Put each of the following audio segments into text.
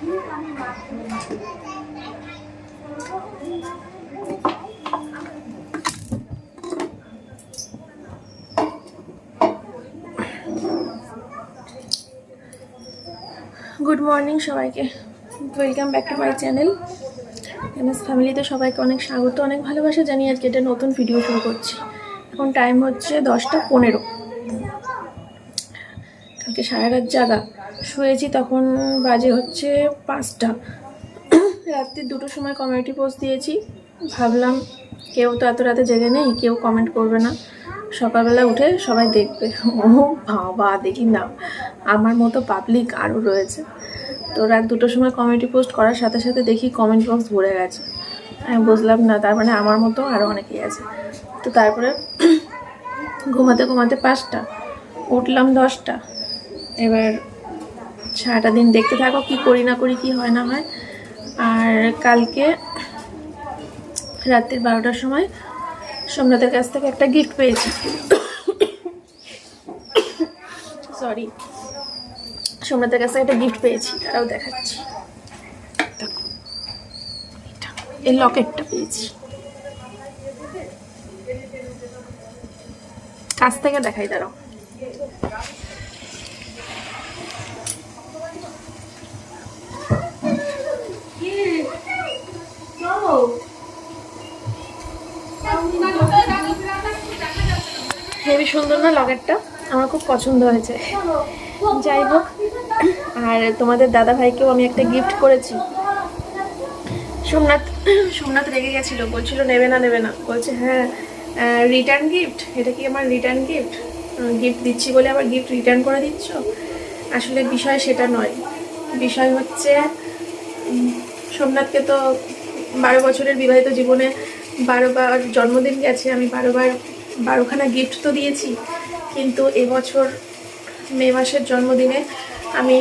Good morning সবাইকে। Welcome back to my channel ফ্যামিলিতে সবাইকে অনেক স্বাগত, অনেক ভালোবাসা জানি আজকে একটা নতুন ভিডিও শুরু করছি। এখন টাইম হচ্ছে দশটা পনেরো। কালকে সারা রাত জাগা। শুয়েছি তখন বাজে হচ্ছে পাঁচটা। রাত্রি দুটোর সময় কমিউনিটি পোস্ট দিয়েছি। ভাবলাম কেউ তো এত রাতে জেগে নেই, কেউ কমেন্ট করবে না। সকালবেলা উঠে সবাই দেখবে। ও বাবা, দেখি না, আমার মতো পাবলিক আরও রয়েছে। তো রাত দুটোর সময় কমিউনিটি পোস্ট করার সাথে সাথে দেখি কমেন্ট বক্স ভরে গেছে। আমি বুঝলাম না, তার মানে আমার মতো আরও অনেকেই আছে। তো তারপরে ঘুমাতে ঘুমাতে পাঁচটা, উঠলাম দশটা। এবার সারাটা দিন দেখতে থাকো, কি করি না করি, কি হয় না হয়। আর কালকে রাত্রির বারোটার সময় সোমনাথের কাছ থেকে একটা গিফট পেয়েছি। সরি সোমনাথের কাছ থেকে একটা গিফট পেয়েছি, তারাও দেখাচ্ছি। এই লকেটটা পেয়েছি। কাছ থেকে দেখাই, দাঁড়াও। হেবি সুন্দর না লকেটটা আমার খুব পছন্দ হয়েছে। যাই হোক, আর তোমাদের দাদা ভাইকেও আমি একটা গিফট করেছি। সোমনাথ সোমনাথ রেগে গেছিল, বলছিল, নেবে না নেবে না। বলছে হ্যাঁ রিটার্ন গিফট এটা কি আমার রিটার্ন গিফট গিফট দিচ্ছি বলে আবার গিফট রিটার্ন করে দিচ্ছ? আসলে বিষয় সেটা নয়। বিষয় হচ্ছে সোমনাথকে তো বারো বছরের বিবাহিত জীবনে বারোবার জন্মদিন গেছে, আমি বারোবার বারোখানা গিফট তো দিয়েছি, কিন্তু এবছর মে মাসের জন্মদিনে আমি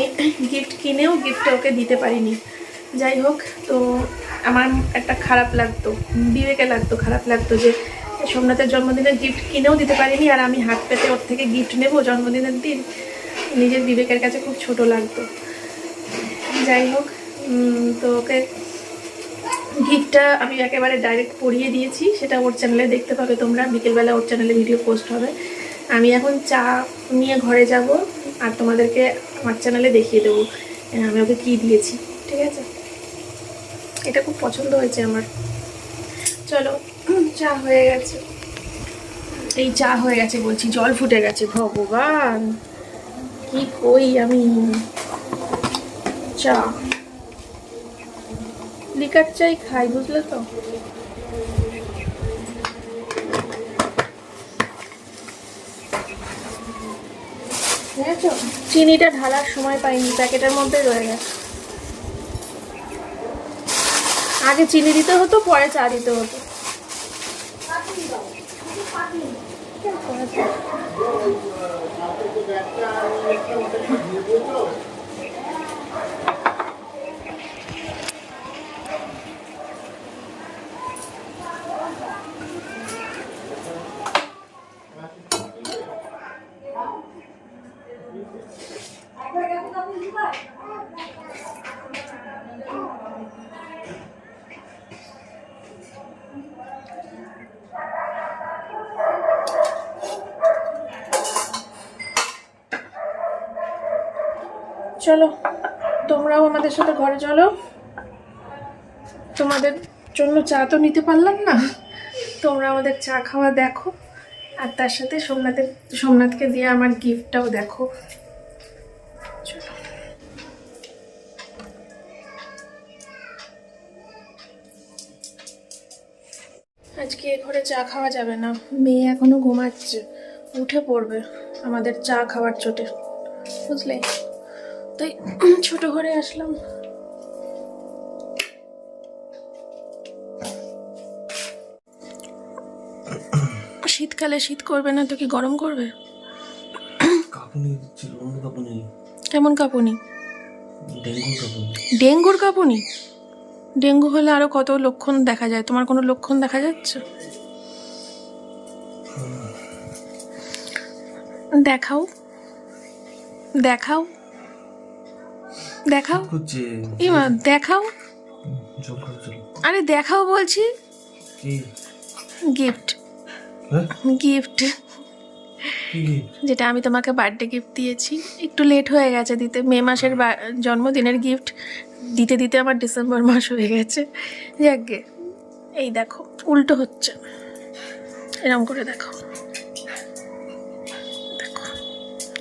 গিফট কিনেও গিফটটা ওকে দিতে পারিনি। যাই হোক, তো আমার একটা খারাপ লাগতো, বিবেকে লাগতো, খারাপ লাগতো যে সোমনাথের জন্মদিনে গিফট কিনেও দিতে পারিনি আর আমি হাত পেতে ওর থেকে গিফট নেব জন্মদিনের দিন, নিজের বিবেকের কাছে খুব ছোট লাগতো। যাই হোক তো ওকে গিফটটা আমি একেবারে ডাইরেক্ট পড়িয়ে দিয়েছি, সেটা ওর চ্যানেলে দেখতে পাবে তোমরা। বিকেলবেলা ওর চ্যানেলে ভিডিও পোস্ট হবে। আমি এখন চা নিয়ে ঘরে যাব আর তোমাদেরকে আমার চ্যানেলে দেখিয়ে দেবো আমি ওকে কী দিয়েছি, ঠিক আছে? এটা খুব পছন্দ হয়েছে আমার। চলো চা হয়ে গেছে। এই চা হয়ে গেছে বলছি, জল ফুটে গেছে, ভগবান! কি কই আমি? চা। লিকার চাই খাই বুঝলে তো? চিনিটা ঢালার সময় পাইনি প্যাকেটের মধ্যে রয়ে গেছে। আগে চিনি দিতে হতো পরে চা দিতে হতো। চলো, তোমরাও আমাদের সাথে ঘরে চলো। তোমাদের জন্য চা তো নিতে পারলাম না। তোমরা আমাদের চা খাওয়া দেখো, আর তার সাথে সোমনাথের, সোমনাথকে দিয়ে আমার গিফটটাও দেখো। চলো। আজকে এ ঘরে চা খাওয়া যাবে না। মেয়ে এখনও ঘুমাচ্ছে, উঠে পড়বে আমাদের চা খাওয়ার চোটে। বুঝলে? তাই ছোট ঘরে আসলাম। শীতকালে শীত করবে না তো কি গরম করবে? কাঁপুনি কাঁপুনি। কেমন কাঁপুনি? কাঁপুনি। ডেঙ্গুর কাঁপুনি? ডেঙ্গু হলে আরও কত লক্ষণ দেখা যায়? তোমার কোনো লক্ষণ দেখা যাচ্ছে? দেখাও। দেখাও। দেখাও। করছে ইমা দেখাও। আরে দেখাও বলছি। কি? গিফট হ্যাঁ? গিফট কি? যেটা আমি তোমাকে বার্থডে গিফট দিয়েছি। একটু লেট হয়ে গেছে দিতে। মে মাসের জন্মদিনের গিফট দিতে দিতে আমার ডিসেম্বর মাস হয়ে গেছে। যাকগে এই দেখো উল্টো হচ্ছে। এরম করে দেখো দেখো।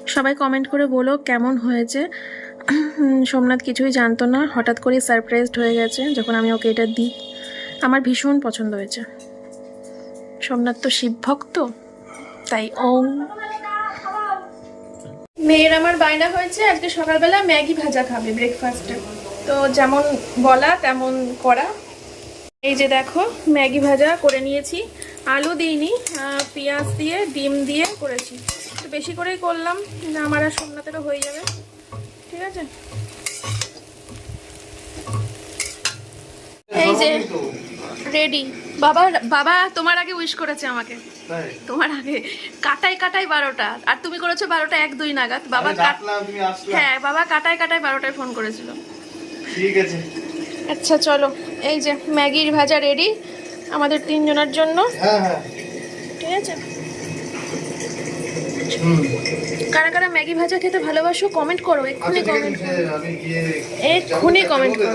সবাই কমেন্ট করে বলো কেমন হয়েছে। সোমনাথ কিছুই জানতো না। হঠাৎ করে সারপ্রাইজড হয়ে গেছে যখন আমি ওকে এটা দিই। আমার ভীষণ পছন্দ হয়েছে। সোমনাথ তো শিব ভক্ত, তাই ওম। মেয়ের আমার বায়না হয়েছে, আজকে সকালবেলা ম্যাগি ভাজা খাবে ব্রেকফাস্টে তো যেমন বলা, তেমন করা। এই যে দেখো, ম্যাগি ভাজা করে নিয়েছি। আলু দিইনি পেঁয়াজ দিয়ে, ডিম দিয়ে করেছি। একটু বেশি করেই করলাম আমার আর সোমনাথেরও হয়ে যাবে। ঠিক আছে? এই যে রেডি বাবা বাবা তোমার আগে উইশ করেছে আমাকে। তোমার আগে। কাটাই কাটাই বারোটা। আর তুমি করেছ বারোটা এক দুই নাগাদ। বাবা। হ্যাঁ বাবা কাটাই কাটাই বারোটায় ফোন করেছিল। ঠিক আছে। আচ্ছা চলো। এই যে ম্যাগির ভাজা রেডি আমাদের তিনজনের জন্য। হ্যাঁ হ্যাঁ। ঠিক আছে? কারা কারা ম্যাগি ভাজা খেতে ভালোবাসো কমেন্ট করো এক্ষুনি আচ্ছা কমেন্ট এক্ষুনি কমেন্ট করো?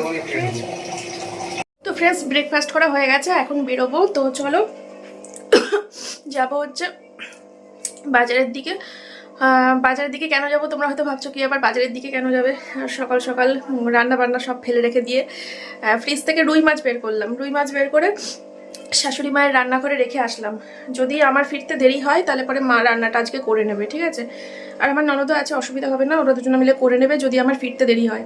তো ফ্রেন্ডস ব্রেকফাস্ট করা হয়ে গেছে এখন বেরোবো। তো চলো যাব হচ্ছে বাজারের দিকে। বাজারের দিকে কেন যাব তোমরা হয়তো ভাবছ কি আবার বাজারের দিকে কেন যাবে? সকাল সকাল রান্না বান্না সব ফেলে রেখে দিয়ে ফ্রিজ থেকে রুই মাছ বের করলাম। রুই মাছ বের করে শাশুড়ি মায়ের রান্না করে রেখে আসলাম। যদি আমার ফিরতে দেরি হয়, তাহলে পরে মা রান্নাটা আজকে করে নেবে, ঠিক আছে? আর আমার ননদও আছে, অসুবিধা হবে না, ওরা দুজনে মিলে করে নেবে যদি আমার ফিরতে দেরি হয়।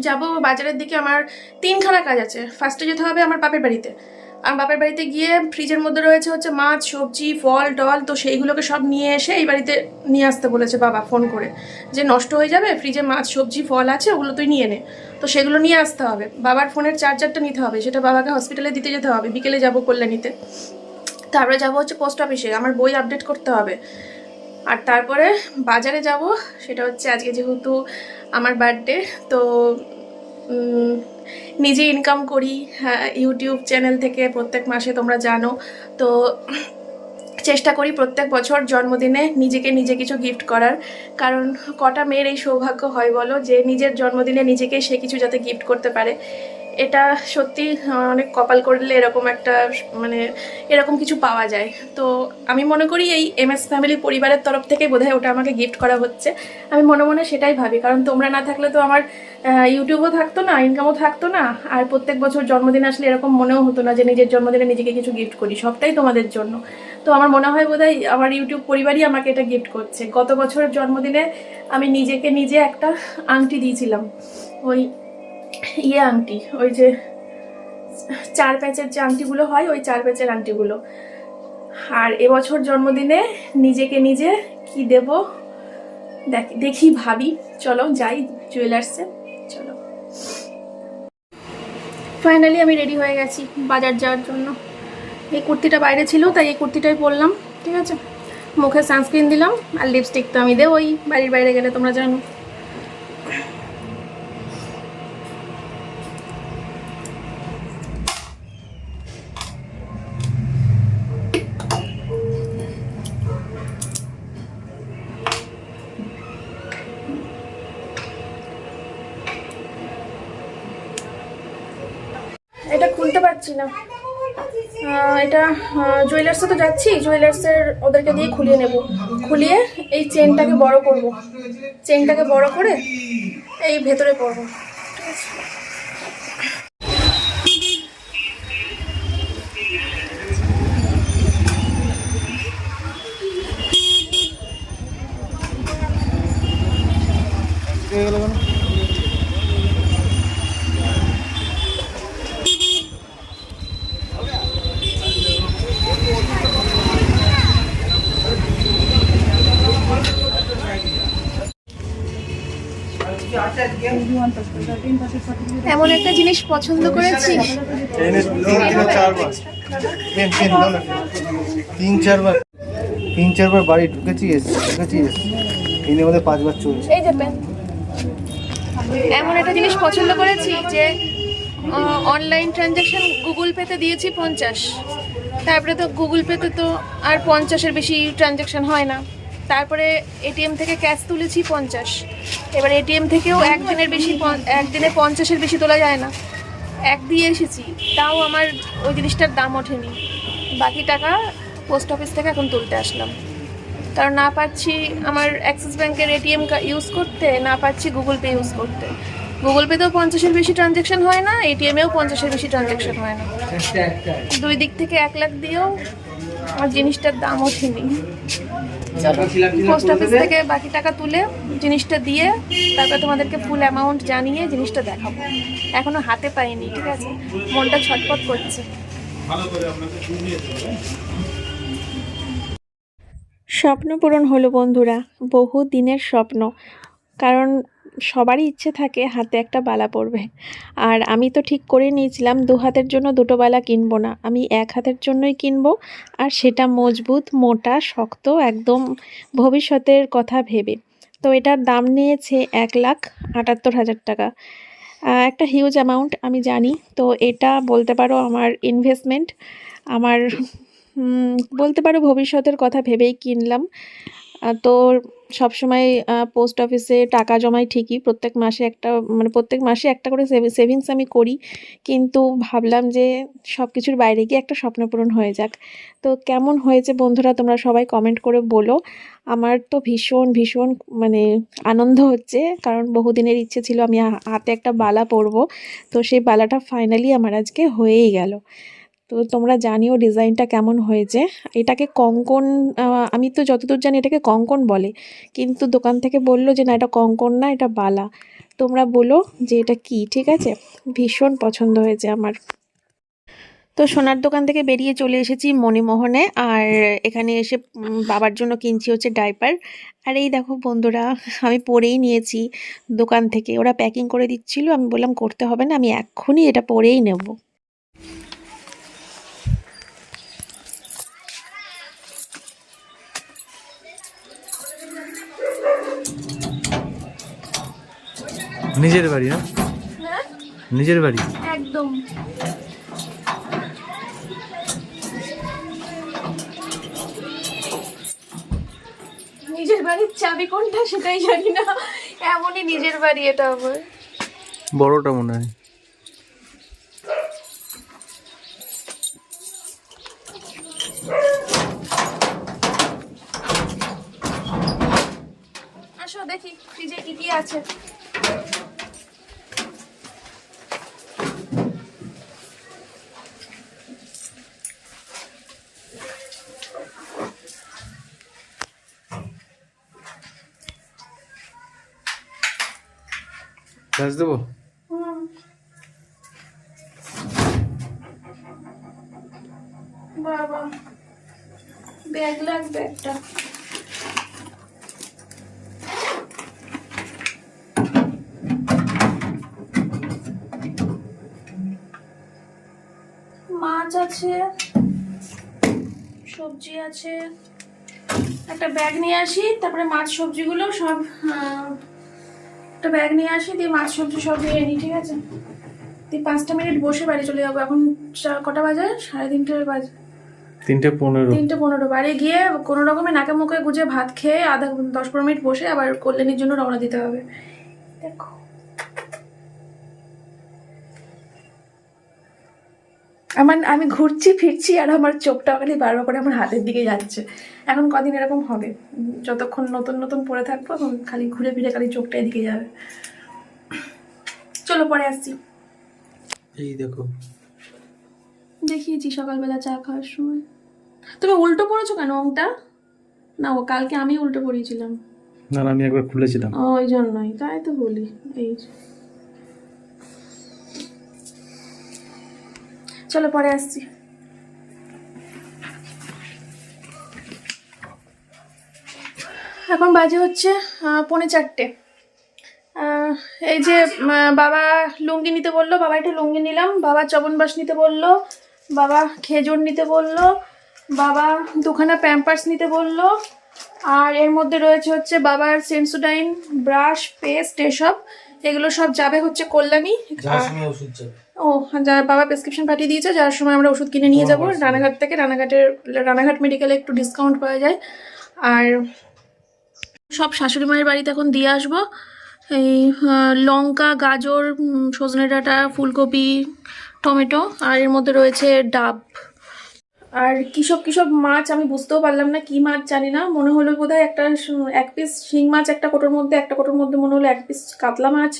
যাব বাজারের দিকে, আমার তিনখানা কাজ আছে। ফার্স্টে যেতে হবে আমার বাপের বাড়িতে। আমার বাপের বাড়িতে গিয়ে ফ্রিজের মধ্যে রয়েছে হচ্ছে মাছ, সবজি, ফল টল তো সেইগুলোকে সব নিয়ে এসে এই বাড়িতে নিয়ে আসতে বলেছে বাবা ফোন করে। যে নষ্ট হয়ে যাবে, ফ্রিজে মাছ, সবজি, ফল আছে, ওগুলো তুই নিয়ে নে। তো সেগুলো নিয়ে আসতে হবে। বাবার ফোনের চার্জারটা নিতে হবে, সেটা বাবাকে হসপিটালে দিতে যেতে হবে, বিকেলে যাব কল্যাণীতে। তারপরে যাব হচ্ছে পোস্ট অফিসে, আমার বই আপডেট করতে হবে। আর তারপরে বাজারে যাব, সেটা হচ্ছে আজকে যেহেতু আমার বার্থডে, তো নিজে ইনকাম করি ইউটিউব চ্যানেল থেকে প্রত্যেক মাসে তোমরা জানো। তো চেষ্টা করি প্রত্যেক বছর জন্মদিনে নিজেকে নিজে কিছু গিফট করার। কারণ কটা মেয়ের এই সৌভাগ্য হয় বলো? যে নিজের জন্মদিনে নিজেকে সে কিছু যাতে গিফট করতে পারে। এটা সত্যি অনেক কপাল করলে এরকম একটা মানে এরকম কিছু পাওয়া যায়। তো আমি মনে করি এই এম এস ফ্যামিলি পরিবারের তরফ থেকে বোধহয় ওটা আমাকে গিফট করা হচ্ছে। আমি মনে মনে সেটাই ভাবি, কারণ তোমরা না থাকলে তো আমার ইউটিউবও থাকতো না ইনকামও থাকতো না, আর প্রত্যেক বছর জন্মদিন আসলে এরকম মনেও হতো না যে নিজের জন্মদিনে নিজেকে কিছু গিফট করি, সবটাই তোমাদের জন্য। তো আমার মনে হয় বোধহয় আমার ইউটিউব পরিবারই আমাকে এটা গিফট করছে। গত বছরের জন্মদিনে আমি নিজেকে নিজে একটা আংটি দিয়েছিলাম, ওই ইয়ে আংটি, ওই যে চার প্যাচের যে আংটিগুলো হয়, ওই চার প্যাচের আংটিগুলো। আর এবছর জন্মদিনে নিজেকে নিজে কি দেব দেখ- ভাবি। চলো, যাই জুয়েলার্সে চলো। ফাইনালি আমি রেডি হয়ে গেছি বাজার যাওয়ার জন্য। এই কুর্তিটা বাইরে ছিল, তাই এই কুর্তিটাই পরলাম, ঠিক আছে? মুখে সানস্ক্রিন দিলাম, আর লিপস্টিক তো আমি ওই বাড়ির বাইরে গেলে তোমরা জানো। পারছি না। এটা জুয়েলার্সে তো যাচ্ছি জুয়েলার্সের ওদেরকে দিয়ে খুলিয়ে নেব। খুলিয়ে এই চেনটাকে বড় করব। চেনটাকে বড় করে এই ভেতরে পরবো ঠিক আছে। এমন একটা জিনিস পছন্দ করেছি ট্রেনে তিন চারবার তিন চারবার বাড়ি ঢুকেছি এসছি ঢুকেছি এসছি। ট্রেনে আমাদের পাঁচবার চলছে। এই যে এমন একটা জিনিস পছন্দ করেছি যে অনলাইন ট্রানজ্যাকশন গুগল পেতে দিয়েছি পঞ্চাশ। তারপরে তো গুগল পেতে তো আর পঞ্চাশের বেশি ট্রানজ্যাকশন হয় না। তারপরে এটিএম থেকে ক্যাশ তুলেছি পঞ্চাশ। এবার এটিএম থেকেও একদিনের বেশি একদিনে পঞ্চাশের বেশি তোলা যায় না। এক দিয়ে এসেছি। তাও আমার ওই জিনিসটার দাম ওঠেনি। বাকি টাকা পোস্ট অফিস থেকে এখন তুলতে আসলাম। কারণ না পাচ্ছি আমার অ্যাক্সিস ব্যাংকের এটিএম ইউজ করতে না পাচ্ছি গুগল পে ইউজ করতে। গুগল পেতেও পঞ্চাশের বেশি ট্রানজ্যাকশন হয় না এটিএমেও পঞ্চাশের বেশি ট্রানজ্যাকশন হয় না। দুই দিক থেকে এক লাখ দিয়েও আমার জিনিসটার দাম ওঠেনি। পোস্ট অফিস থেকে বাকি টাকা তুলে জিনিসটা দিয়ে তারপরে তোমাদেরকে ফুল অ্যামাউন্ট জানিয়ে জিনিসটা দেখাবো। এখনও হাতে পাইনি ঠিক আছে? মনটা ছটপট করছে। স্বপ্ন পূরণ হলো বন্ধুরা বহু দিনের স্বপ্ন। কারণ সবারই ইচ্ছে থাকে হাতে একটা বালা পরবে। আর আমি তো ঠিক করে নিয়েছিলাম, দু হাতের জন্য দুটো বালা কিনবো না। আমি এক হাতের জন্যই কিনবো, আর সেটা মজবুত, মোটা, শক্ত, একদম ভবিষ্যতের কথা ভেবে। তো এটার দাম নিয়েছে এক লাখ আটাত্তর হাজার টাকা। একটা হিউজ অ্যামাউন্ট আমি জানি। তো এটা বলতে পারো আমার ইনভেস্টমেন্ট আমার বলতে পারো ভবিষ্যতের কথা ভেবেই কিনলাম। তো সবসময় পোস্ট অফিসে টাকা জমাই ঠিকই। প্রত্যেক মাসে একটা মানে প্রত্যেক মাসে একটা করে সেভিংস আমি করি। কিন্তু ভাবলাম যে সব কিছুর বাইরে গিয়ে একটা স্বপ্ন পূরণ হয়ে যাক। তো কেমন হয়েছে বন্ধুরা, তোমরা সবাই কমেন্ট করে বলো। আমার তো ভীষণ ভীষণ মানে আনন্দ হচ্ছে। কারণ বহুদিনের ইচ্ছে ছিল আমি হাতে একটা বালা পরবো। তো সেই বালাটা ফাইনালি আমার আজকে হয়েই গেল। তো তোমরা জানিও ডিজাইনটা কেমন হয়েছে। এটাকে কঙ্কন আমি তো যতদূর জানি এটাকে কঙ্কন বলে। কিন্তু দোকান থেকে বলল যে, না, এটা কঙ্কন না, এটা বালা। তোমরা বলো যে, এটা কি, ঠিক আছে? ভীষণ পছন্দ হয়েছে আমার। তো সোনার দোকান থেকে বেরিয়ে চলে এসেছি মণিমোহনে। আর এখানে এসে বাবার জন্য কিনছি হচ্ছে ডাইপার। আর এই দেখো বন্ধুরা, আমি পরেই নিয়েছি দোকান থেকে। ওরা প্যাকিং করে দিচ্ছিল। আমি বললাম, করতে হবে না, আমি এক্ষুনি এটা পরেই নেব। নিজের বাড়ি না? নিজের বাড়ি? একদম। নিজের বাড়ির চাবি কোনটা সেটাই জানি না। এমনই নিজের বাড়ি এটা আবার। বড়টা মনে হয়। আসো দেখি ফ্রিজে কি কি আছে। গ্যাস দেবো মাছ আছে সবজি আছে। একটা ব্যাগ নিয়ে আসি তারপরে মাছ সবজিগুলো সব একটা ব্যাগ নিয়ে আসি দিয়ে মাছ সবজি সব নিয়ে নিই ঠিক আছে? দিয়ে পাঁচটা মিনিট বসে বাড়ি চলে যাব। এখন কটা বাজে? সাড়ে তিনটে বাজে। তিনটে পনেরো। তিনটে পনেরো। বাড়ি গিয়ে কোনো রকমে নাকে মুখে গুজে ভাত খেয়ে আধা দশ পনেরো মিনিট বসে আবার কল্যাণীর জন্য রওনা দিতে হবে। দেখো। আমার আমি ঘুরছি ফিরছি আর আমার চোখটা খালি বারবার করে আমার হাতের দিকে যাচ্ছে। এখন কদিন এরকম হবে? যতক্ষণ নতুন নতুন পরে থাকব এখন খালি ঘুরে ফিরে খালি চোখটা এদিকে যাবে। চলো পরে আসছি। এই দেখো। দেখিয়েছি সকালবেলা চা খাওয়ার সময়। তুমি উল্টো পড়েছো কেন ওংটা না ও কালকে আমি উল্টো পড়িয়েছিলাম। না, আমি একবার খুলেছিলাম। ওই জন্যই তাই তো বলি এই চলো পরে আসছি। এখন বাজে হচ্ছে পৌনে চারটে। এই যে বাবা লুঙ্গি নিতে বলল, বাবা একটা লুঙ্গি নিলাম, বাবা চবনবাস নিতে বলল, বাবা খেজুর নিতে বলল, বাবা দুখানা প্যাম্পার্স নিতে বলল, আর এর মধ্যে রয়েছে হচ্ছে বাবার সেন্সোডাইন ব্রাশ পেস্ট এসব, এগুলো সব যাবে হচ্ছে কল্যাণী। যার ও যা বাবা প্রেসক্রিপশন পাঠিয়ে দিয়েছে যার সময় আমরা ওষুধ কিনে নিয়ে যাব। রানাঘাট থেকে রানাঘাটের রানাঘাট মেডিকেলে একটু ডিসকাউন্ট পাওয়া যায়। আর সব শাশুড়ি মায়ের বাড়িতে এখন দিয়ে আসব। এই লঙ্কা গাজর সজনে ডাঁটা ফুলকপি টমেটো আর এর মধ্যে রয়েছে ডাব। আর কিসব কিসব মাছ আমি বুঝতেও পারলাম না কি মাছ জানি না। মনে হলো বোধহয় একটা এক পিস শিং মাছ একটা কোটোর মধ্যে একটা কোটোর মধ্যে মনে হলো এক পিস কাতলা মাছ।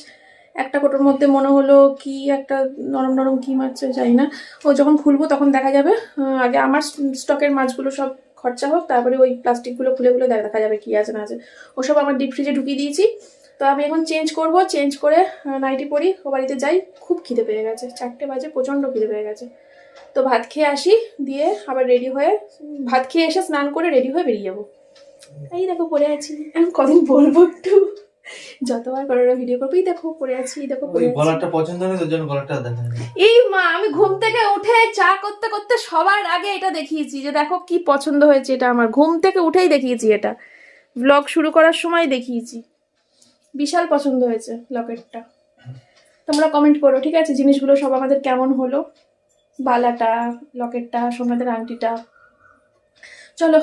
একটা কোটোর মধ্যে মনে হলো কি একটা নরম নরম কি মাছ জানি না। ও যখন খুলবো তখন দেখা যাবে। আগে আমার স্টকের মাছগুলো সব খরচা হোক, তারপরে ওই প্লাস্টিকগুলো খুলে খুলে দেখা যাবে কি আছে না আছে। ওসব আমার ডিপ ফ্রিজে ঢুকিয়ে দিয়েছি। তো আমি এখন চেঞ্জ করব চেঞ্জ করে নাইটি পরি, ও বাড়িতে যাই। খুব খিদে পেয়ে গেছে। চারটে বাজে, প্রচণ্ড খিদে পেয়ে গেছে। তো ভাত খেয়ে আসি, দিয়ে আবার রেডি হয়ে, ভাত খেয়ে এসে স্নান করে রেডি হয়ে বেরিয়ে যাব। এই দেখো পরে আছি। এখন কদিন বলব একটু। যতবার করে ভিডিও করব এই দেখো পরে আছি এই দেখো ওই গলাটা পছন্দ তোর জন্য গলাটা দেখা এই মা আমি ঘুম থেকে উঠে চা করতে করতে সবার আগে এটা দেখিয়েছি যে দেখো কি পছন্দ হয়েছে এটা আমার। ঘুম থেকে উঠেই দেখিয়েছি এটা। ব্লগ শুরু করার সময় দেখিয়েছি। বিশাল পছন্দ হয়েছে লকেটটা তোমরা কমেন্ট করো ঠিক আছে? জিনিসগুলো সব আমাদের কেমন হলো? বালাটা লকেটটা সোনাদের আংটিটা। চলো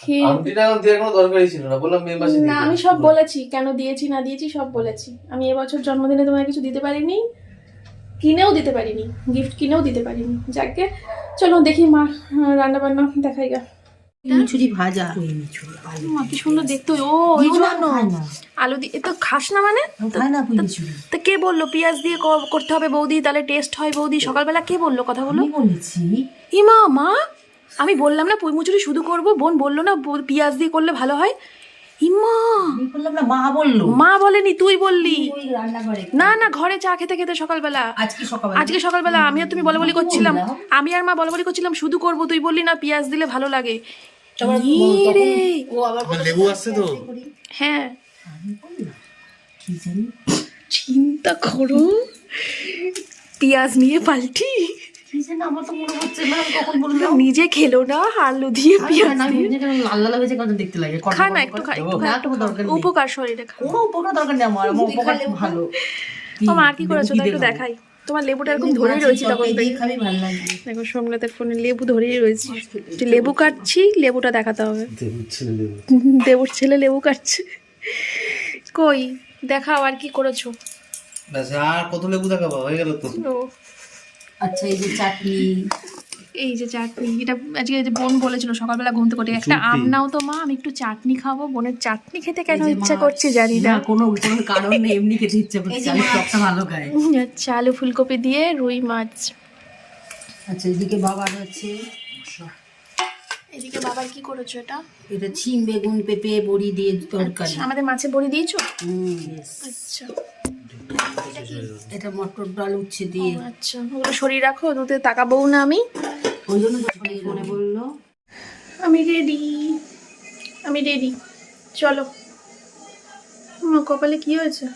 খেয়ে আংটিটা দেওয়ার কোনো দরকারই ছিল না বললাম মে মাসে না আমি সব বলেছি কেন দিয়েছি না দিয়েছি সব বলেছি। আমি এবছর জন্মদিনে তোমায় কিছু দিতে পারিনি কিনেও দিতে পারিনি গিফট কিনেও দিতে পারিনি। যাকে চলো দেখি মা রান্না বান্না দেখাই গা। মিছুরি ভাজা। মা কি সুন্দর দেখতে ও ওই জন্য আলু দিয়ে তো খাস না মানে? তো কে বলল পেঁয়াজ দিয়ে করতে হবে বৌদি তাহলে টেস্ট হয় বৌদি সকালবেলা কে বলল কথাগুলো আমি বলেছি। ইমা মা? আমি বললাম না পুঁই মুচুরি শুধু করব বোন বলল না পেঁয়াজ দিয়ে করলে ভালো হয়। ইমা আমি বললাম না মা বলল। মা বলেনি তুই বললি। না না ঘরে চা খেতে খেতে সকালবেলা। আজকে সকালে আজকে সকালবেলা আমি আর তুমি বলা বলি করছিলাম। আমি আর মা বলা বলি করছিলাম শুধু করব তুই বললি না পেঁয়াজ দিলে ভালো লাগে। আমার লেবু আসছে তো? হ্যাঁ। আমি বললাম কি জানি? চিন্তা করো। পেঁয়াজ নিয়ে পাল্টি। নিজে খেলো না আলু দিয়ে পেঁয়াজ লাল লাল হয়েছে দেখতে লাগে খা না একটু খা। উপকার শরীরে কোনো উপকার দরকার নেই আমার আমার উপকার ভালো। ও আর কি করেছ? একটু দেখাই। তোমার লেবুটা এরকম ধরেই রয়েছে তখন দেখো। সোমনাথের ফোনে লেবু ধরেই রয়েছে। লেবু কাটছি লেবুটা দেখাতে হবে। লেবু ছিল লেবু। দেবর ছেলে লেবু কাটছে। কই? দেখাও আর কি করেছ। আর কত লেবু দেখাবো? হয়ে গেল তো। আচ্ছা এই যে চাটনি। এই যে চাটনি এটা আজকে যে বোন বলেছিল সকালবেলা ঘুম থেকে একটা আম নাও তো মা আমি একটু চাটনি খাব। বোনের চাটনি খেতে কেন ইচ্ছা করছে জানি না। কোনো কোনো কারণ নেই এমনি খেতে ইচ্ছে করছে। আমি সবটা ভালো খাই আচ্ছা আলু ফুলকপি দিয়ে রুই মাছ। আচ্ছা এদিকে বাবার আছে এদিকে বাবার কি করেছ এটা? এটা ছিম বেগুন পেঁপে বড়ি দিয়ে তরকারি। আচ্ছা, আমাদের মাছে বড়ি দিয়েছ? হুম। আচ্ছা। এটা মটর ডাল উচ্ছে দিয়ে। আচ্ছা ওগুলো সরিয়ে রাখো দুধে না আমি। ওই জন্য মনে বলল। আমি রেডি আমি রেডি চলো। আমার কপালে কি হয়েছে?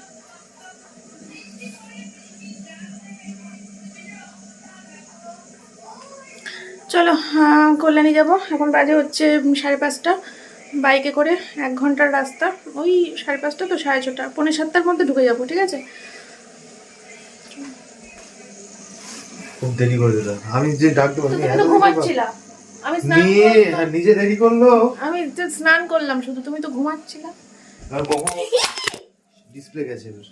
চলো কল্যাণী যাব। এখন বাজে হচ্ছে সাড়ে পাঁচটা। বাইকে করে এক ঘণ্টার রাস্তা ওই সাড়ে পাঁচটা তো সাড়ে ছটা পনেরো সাতটার মধ্যে ঢুকে যাব ঠিক আছে? খুব দেরি করে দিলাম। আমি যে ডাকতে তো পারি তুমি তো ঘুমাচ্ছিলা আমি স্নান নিয়ে করলাম। আর নিজে দেরি করল। আমি তো স্নান করলাম শুধু তুমি তো ঘুমাচ্ছিলা। আর কখন ডিসপ্লে গেছে এবার।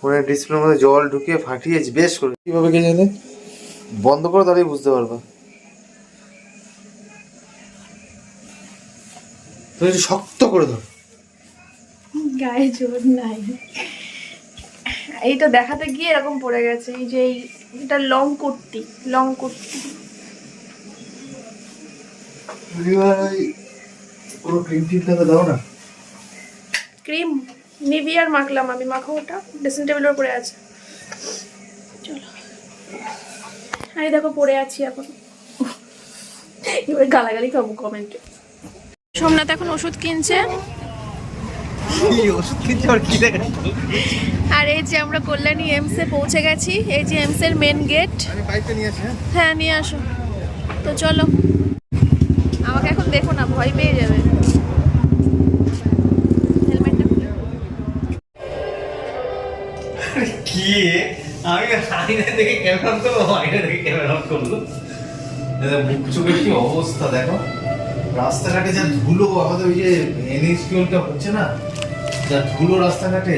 ফোনের ডিসপ্লের মধ্যে জল ঢুকিয়ে ফাটিয়েছি বেশ করে। কীভাবে কে জানে বন্ধ করে তাহলেই বুঝতে পারবা। তুমি শক্ত করে দাও গায়ে জোর নাই। এইটা দেখাতে গিয়ে এরকম পড়ে গেছে এই যে এই এটা লং কুর্তি লং কুর্তি। কোনো ক্রিম টিম দাও না। ক্রিম নিভিয়ার মাখলাম আমি মাখো ওটা। ড্রেসিং টেবিলের উপরে আছে। চলো। এই দেখো পড়ে আছি এখন। এবার গালাগালি খাব কমেন্টে সোমনাথ এখন ওষুধ কিনছে। আর আর এই যে আমরা কল্যাণী এমসে পৌঁছে গেছি এই যে এমসের মেন গেট হ্যাঁ? হ্যাঁ নিয়ে আসো। তো চলো। আমাকে এখন দেখো না ভয় পেয়ে যাবে। আমি আইনা দেখে ক্যামেরা করব আইনা দেখে ক্যামেরা করল। মুখ চোখের কি অবস্থা দেখো। রাস্তাঘাটে যা ধুলো আমাদের ওই যে হচ্ছে না যা ধুলো রাস্তাঘাটে।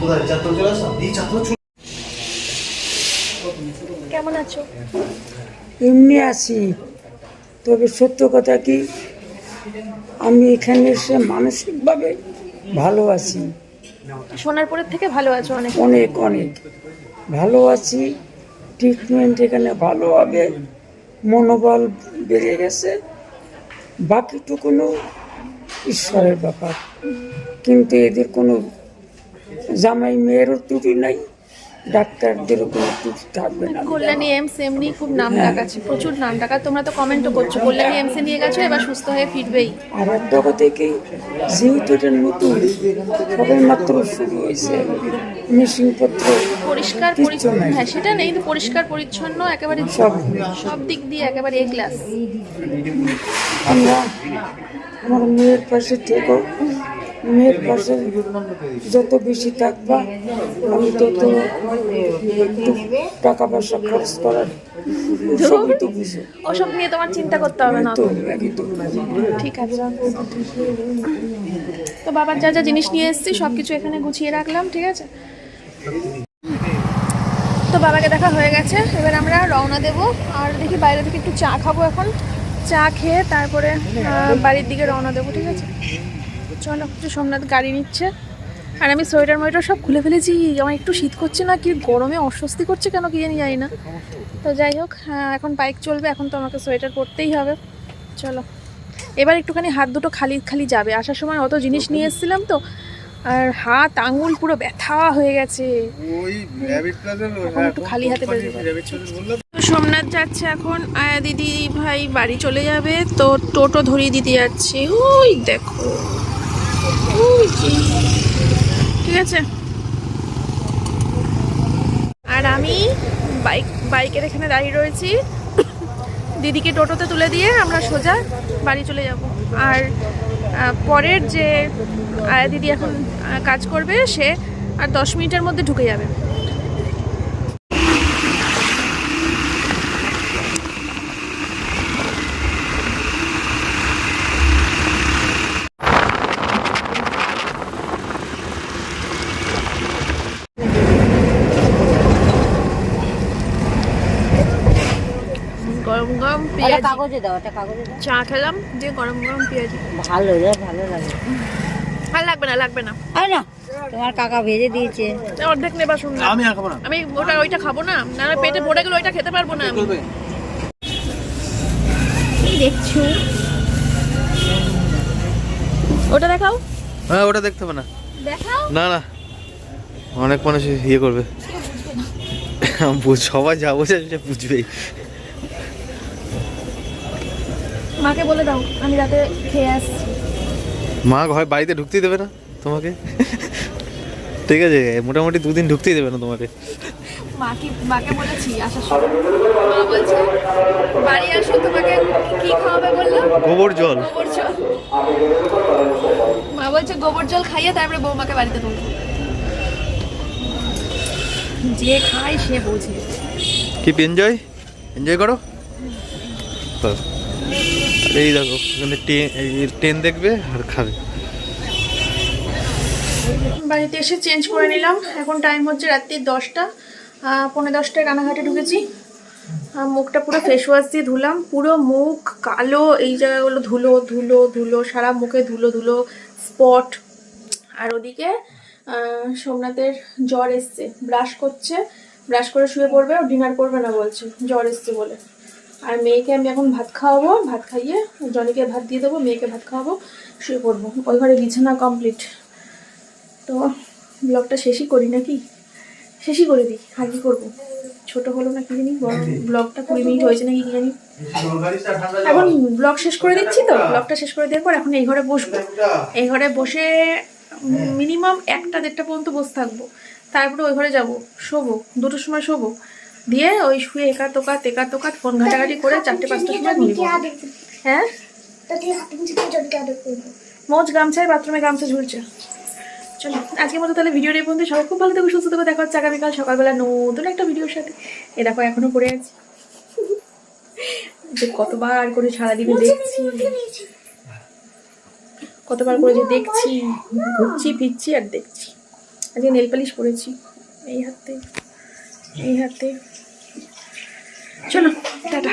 কোথায়? চাত্তর চলে আসো? এই চাত্তর কেমন আছো? এমনি আছি। তবে সত্য কথা কি? আমি এখানে এসে মানসিকভাবে ভালো আছি। সোনারপুরের থেকে ভালো আছো অনেক? অনেক অনেক। ভালো আছি। ট্রিটমেন্ট এখানে ভালো হবে। মনোবল বেড়ে গেছে। বাকিটুকুনো ঈশ্বরের ব্যাপার। কিন্তু এদের কোনো জামাই মেয়েরও ত্রুটি নাই। ডাক্তারদেরও কোনো ত্রুটি থাকবে না। কল্যাণী এমস এমনি খুব নাম ডাক আছে প্রচুর নাম ডাক তোমরা তো কমেন্টও করছ কল্যাণী এমসে নিয়ে গেছো এবার সুস্থ হয়ে ফিরবেই। আর একটা কথা যেহেতু এটা নতুন সবে মাত্র শুরু হয়েছে। মেশিনপত্র পরিষ্কার পরিচ্ছন্ন হ্যাঁ সেটা নেই কিন্তু পরিষ্কার পরিচ্ছন্ন একেবারে সব সব দিক দিয়ে একেবারে এ ক্লাস আমরা আমার মেয়ের পাশে থেকো। মেয়ের পাশে যত বেশি থাকবা আমি তত টাকা পয়সা খরচ করার ওসব নিয়ে তোমার চিন্তা করতে হবে না। ঠিক আছে। তো বাবার যা যা জিনিস নিয়ে এসেছি সব কিছু এখানে গুছিয়ে রাখলাম ঠিক আছে? তো বাবাকে দেখা হয়ে গেছে। এবার আমরা রওনা দেব। আর দেখি বাইরে থেকে একটু চা খাব এখন। চা খেয়ে তারপরে বাড়ির দিকে রওনা দেবো ঠিক আছে? চলো একটু সোমনাথ গাড়ি নিচ্ছে। আর আমি সোয়েটার মোয়েটার সব খুলে ফেলেছি। আমার একটু শীত করছে না কি গরমে অস্বস্তি করছে কেন কি জানি জানি না। তো যাই হোক হ্যাঁ, এখন বাইক চলবে এখন তো আমাকে সোয়েটার পরতেই হবে। চলো। এবার একটুখানি হাত দুটো খালি খালি যাবে। আসার সময় অত জিনিস নিয়ে এসেছিলাম তো আর হাত আঙুল পুরো ব্যথা হয়ে গেছে। একটু খালি হাতে সোমনাথ যাচ্ছে এখন। আয়া দিদি ভাই বাড়ি চলে যাবে। তো টোটো ধরিয়ে দিতে যাচ্ছে। ওই দেখো। ঠিক আছে। আর আমি বাইক, বাইকের এখানে দাঁড়িয়ে রয়েছি। দিদিকে টোটোতে তুলে দিয়ে আমরা সোজা বাড়ি চলে যাব। আর পরের যে দিদি এখন কাজ করবে, সে আর দশ মিনিটের মধ্যে ঢুকে যাবে গরম গরম এটা পেঁয়াজি। কাগজে দাও এটা কাগজে দাও। চা খেলাম দিয়ে গরম গরম পেঁয়াজি। ভালো রে ভালো লাগে। আর লাগবে না লাগবে না। আরে না তোমার কাকা ভেজে দিয়েছে। অর্ধেক নেবা শুনলাম। আমি আর খাব না। আমি ওটা ওইটা খাব না। না পেটে পড়ে গেলে ওইটা খেতে পারব না। আমি কি দেখছ। ওটা দেখাও। হ্যাঁ ওটা দেখতে হবে না। দেখাও। না না। অনেক মানুষ ইয়ে করবে। সবাই যা বোঝে বুঝবেই। মাকে বলে দাও আমি রাতে খেয়ে আসছি। মা ঘর বাড়িতে ঢুকতেই দেবে না তোমাকে? ঠিক আছে মোটামুটি দুদিন ঢুকতেই দেবে না তোমাকে। মাকে মাকে বলেছি আসার সময়। মা বলছে বাড়ি আসো তোমাকে কি খাওয়াবে বলল? গোবর জল। গোবর জল। মা বলছে গোবর জল খাইয়ে তারপরে বৌমাকে বাড়িতে তুলবো। যে খায় সে বোঝে। কি এনজয় এনজয় করো? ব্যাস। এই দেখো, এখানে ট্রেন দেখবে আর খাবে। বাড়িতে এসে চেঞ্জ করে নিলাম। এখন টাইম হচ্ছে রাত্রি দশটা। পনেরো দশটায় রানাঘাটে ঢুকেছি। মুখটা পুরো ফেস ওয়াশ দিয়ে ধুলাম। পুরো মুখ কালো, এই জায়গাগুলো ধুলো ধুলো ধুলো, সারা মুখে ধুলো ধুলো স্পট আর ওদিকে সোমনাথের জ্বর এসছে। ব্রাশ করছে। ব্রাশ করে শুয়ে পড়বে ডিনার করবে না বলছে। জ্বর এসছে বলে। আর মেয়েকে আমি এখন ভাত খাওয়াবো ভাত খাইয়ে জনিকে ভাত দিয়ে দেবো মেয়েকে ভাত খাওয়াবো শুয়ে পড়ব। ওই ঘরে বিছানা কমপ্লিট তো ব্লগটা শেষই করি নাকি? শেষই করে দিই। আর কি করব? ছোট হলো না কি জানি ব্লগটা কুড়ি মিনিট হয়েছে নাকি কি জানি? এখন ব্লগ শেষ করে দিচ্ছি তো? ব্লগটা শেষ করে দেওয়ার পর এখন এই ঘরে বসবো। এই ঘরে বসে মিনিমাম একটা দেড়টা পর্যন্ত বসে থাকব। তারপরে ওই ঘরে যাব। শোবো। দুটোর সময় শোবো। দিয়ে ওই শুয়ে একা তোকা তেকা তোকা ফোন ঘাটাঘাটি করে চারটে পাঁচটার সময় হ্যাঁ? মোজ গামছায় বাথরুমে গামছা ঝুলছে। চলো আজকের মতো তাহলে ভিডিওর এই পর্যন্ত। সবাই খুব ভালো থেকো সুস্থ থেকো দেখা হচ্ছে আগামীকাল সকালবেলা নতুন একটা ভিডিওর সাথে। এ দেখো এখনও পড়ে আছি। যে কতবার করে সারাদিনে দেখছি। কতবার করে যে দেখছি ঘুরছি ফিরছি আর দেখছি। আজকে নেল পালিশ পরেছি। এই হাতে এই হাতে। 去了拜拜。